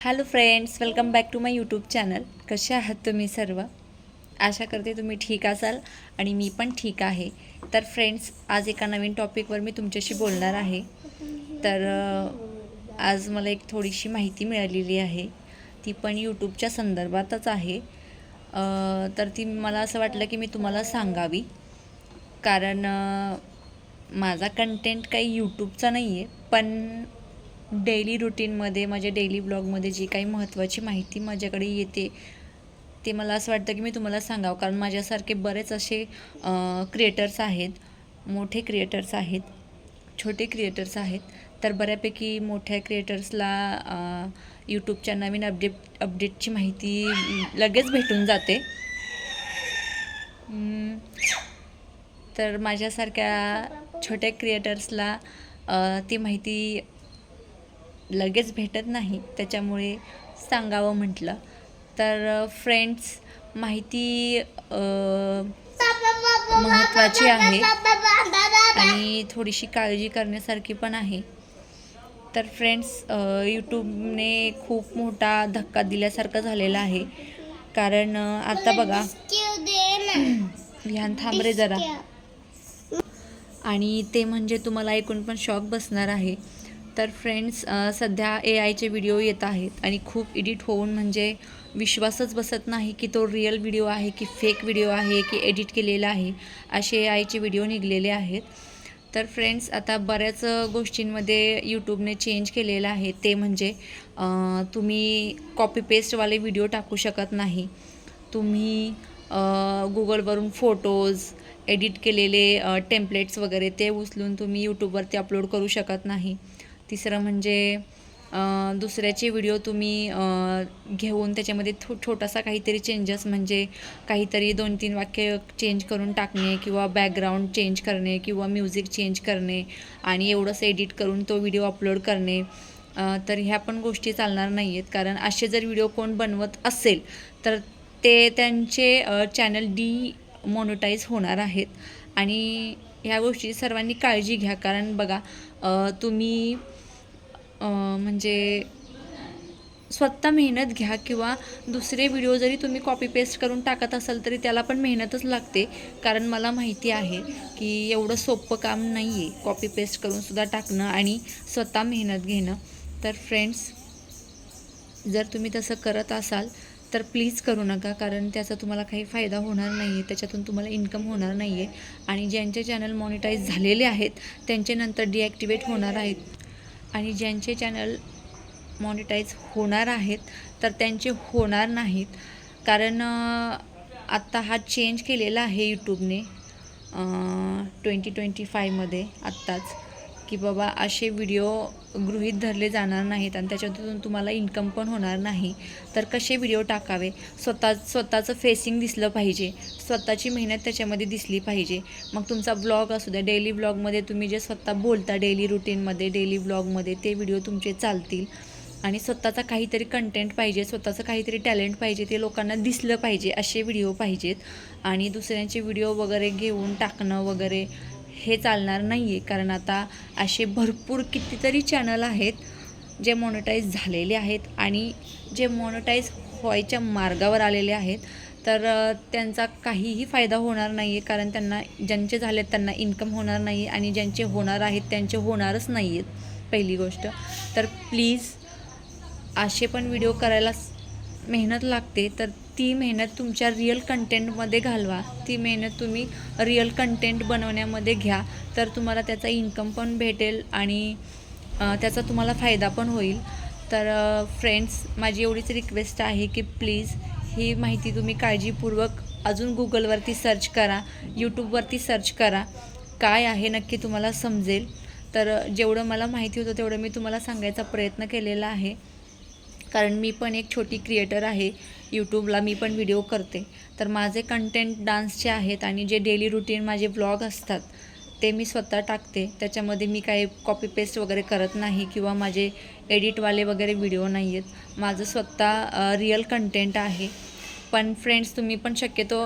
Hello friends welcome back to my YouTube channel कसे आहात तुम्ही सर्व? आशा करते तुम्ही ठीक असाल आणि मी पण ठीक आहे. तर फ्रेंड्स आज एका नवीन टॉपिकवर मी तुमच्याशी बोलणार आहे. तर आज मला एक थोडीशी माहिती मिळालेली आहे. ती पण यूट्यूबच्या संदर्भातच आहे. तर ती मला असं वाटलं की मी तुम्हाला सांगावी. कारण माझा कंटेंट काही यूट्यूबचा नाही आहे पण डेली रुटीनमध्ये माझ्या डेली ब्लॉगमध्ये जी काही महत्त्वाची माहिती माझ्याकडे येते ते मला असं वाटतं की मी तुम्हाला सांगावं. कारण माझ्यासारखे बरेच असे क्रिएटर्स आहेत मोठे क्रिएटर्स आहेत छोटे क्रिएटर्स आहेत. तर बऱ्यापैकी मोठ्या क्रिएटर्सला यूट्यूबच्या नवीन अपडेट अपडेटची माहिती लगेच भेटून जाते. तर माझ्यासारख्या छोट्या क्रिएटर्सला ती माहिती लगेच भेटत नाही त्याच्यामुळे सांगावं म्हटलं. तर फ्रेंड्स माहिती महत्त्वाची आहे आणि थोडीशी काळजी करण्यासारखी पण आहे. तर फ्रेंड्स यूट्यूबने खूप मोठा धक्का दिल्यासारखं झालेला आहे. कारण आता बघा. ध्यान थांब रे जरा. आणि ते म्हणजे तुम्हाला ऐकून पण शॉक बसणार आहे. तर फ्रेंड्स सध्या ए आयचे व्हिडिओ येत आहेत आणि खूप एडिट होऊन म्हणजे विश्वासच बसत नाही की तो रिअल व्हिडिओ आहे की फेक व्हिडिओ आहे की एडिट केलेला आहे. असे ए आयचे व्हिडिओ निघलेले आहेत. तर फ्रेंड्स आता बऱ्याच गोष्टींमध्ये यूट्यूबने चेंज केलेलं आहे. ते म्हणजे तुम्ही कॉपी पेस्टवाले व्हिडिओ टाकू शकत नाही. तुम्ही गुगलवरून फोटोज एडिट केलेले टेम्पलेट्स वगैरे ते उचलून तुम्ही यूट्यूबवरती अपलोड करू शकत नाही. तिसरं म्हणजे दुसऱ्याचे व्हिडिओ तुम्ही घेऊन त्याच्यामध्ये थो छोटासा काहीतरी चेंजेस म्हणजे काहीतरी दोन तीन वाक्य चेंज करून टाकणे किंवा बॅकग्राऊंड चेंज करणे किंवा म्युझिक चेंज करणे आणि एवढंच एडिट करून तो व्हिडिओ अपलोड करणे. तर ह्या पण गोष्टी चालणार नाही आहेत कारण असे जर व्हिडिओ कोण बनवत असेल तर ते त्यांचे चॅनल डी मोनोटाईज होणार आहेत. आणि ह्या गोष्टी सर्वांनी काळजी घ्या. कारण बघा तुम्ही म्हणजे स्वतः मेहनत घ्या किंवा दुसरे व्हिडिओ जरी तुम्ही कॉपी पेस्ट करून टाकत असाल तरी त्याला पण मेहनतच लागते. कारण मला माहिती आहे की एवढं सोपं काम नाही आहे कॉपी पेस्ट करूनसुद्धा टाकणं आणि स्वतः मेहनत घेणं. तर फ्रेंड्स जर तुम्ही तसं करत असाल तर प्लीज करू नका कारण त्याचा तुम्हाला काही फायदा होणार नाही आहे त्याच्यातून तुम्हाला इन्कम होणार नाही आहे आणि ज्यांचे चॅनल मॉनिटाईज झालेले आहेत त्यांचे नंतर डिॲक्टिवेट होणार आहेत. आणि ज्यांचे चॅनल मॉनिटाईज होणार आहेत तर त्यांचे होणार नाहीत. कारण आत्ता हा चेंज केलेला आहे यूट्यूबने ट्वेंटी ट्वेंटी फायमध्ये आत्ताच. की बाबा असे व्हिडिओ गृहीत धरले जाणार नाहीत आणि त्याच्यातून तुम्हाला इन्कम पण होणार नाही. तर कसे व्हिडिओ टाकावे? स्वतः स्वतःचं फेसिंग दिसलं पाहिजे. स्वतःची मेहनत त्याच्यामध्ये दिसली पाहिजे. मग तुमचा ब्लॉग असू द्या डेली ब्लॉगमध्ये तुम्ही जे स्वतः बोलता डेली रुटीनमध्ये डेली ब्लॉगमध्ये ते व्हिडिओ तुमचे चालतील. आणि स्वतःचा काहीतरी कंटेंट पाहिजे स्वतःचं काहीतरी टॅलेंट पाहिजे ते लोकांना दिसलं पाहिजे असे व्हिडिओ पाहिजेत. आणि दुसऱ्यांचे व्हिडिओ वगैरे घेऊन टाकणं वगैरे हे चालणार नाही आहे कारण आता असे भरपूर कितीतरी चॅनल आहेत जे मॉनिटाईज झालेले आहेत आणि जे मॉनिटाईज व्हायच्या मार्गावर आलेले आहेत. तर त्यांचा काहीही फायदा होणार नाही आहे कारण त्यांना ज्यांचे झाले त्यांना इन्कम होणार नाही आणि ज्यांचे होणार आहेत त्यांचे होणारच नाही आहेत पहिली गोष्ट. तर प्लीज असे पण व्हिडिओ करायला मेहनत लागते. तर ती मेहनत तुमच्या रिअल कंटेंटमध्ये घालवा. ती मेहनत तुम्ही रिअल कंटेंट बनवण्यामध्ये घ्या. तर तुम्हाला त्याचा इन्कम पण भेटेल आणि त्याचा तुम्हाला फायदा पण होईल. तर फ्रेंड्स माझी एवढीच रिक्वेस्ट आहे की प्लीज ही माहिती तुम्ही काळजीपूर्वक अजून गुगलवरती सर्च करा यूट्यूबवरती सर्च करा. काय आहे नक्की तुम्हाला समजेल. तर जेवढं मला माहिती होतं तेवढं मी तुम्हाला सांगायचा प्रयत्न केलेला आहे. कारण मी पण एक छोटी क्रिएटर आहे. यूट्यूबला मी पण व्हिडिओ करते. तर माझे कंटेंट डान्सचे आहेत आणि जे डेली रुटीन माझे ब्लॉग असतात ते मी स्वतः टाकते. त्याच्यामध्ये मी काही कॉपी पेस्ट वगैरे करत नाही किंवा माझे एडिटवाले वगैरे व्हिडिओ नाही आहेत. माझं स्वतः रिअल कंटेंट आहे. पण फ्रेंड्स तुम्ही पण शक्यतो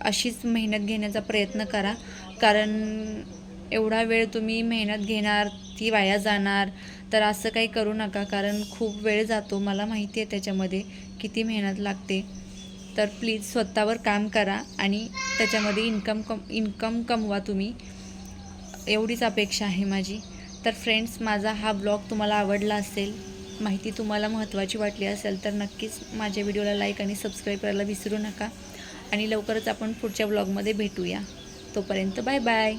अशीच मेहनत घेण्याचा प्रयत्न करा. कारण एवढा वेळ तुम्ही मेहनत घेणार ती वाया जाणार. तर असं काही करू नका. कारण खूप वेळ जातो मला माहिती आहे त्याच्यामध्ये. किती मेहनत लागते तर प्लीज स्वतःवर काम करा आणि त्याच्यामध्ये इन्कम कम इन्कम कमवा तुम्ही. एवढीच अपेक्षा आहे माझी. तर फ्रेंड्स माझा हा ब्लॉग तुम्हाला आवडला असेल माहिती तुम्हाला महत्त्वाची वाटली असेल तर नक्कीच माझ्या व्हिडिओला लाईक आणि सबस्क्राईब करायला विसरू नका. आणि लवकरच आपण पुढच्या ब्लॉगमध्ये भेटूया. तोपर्यंत बाय बाय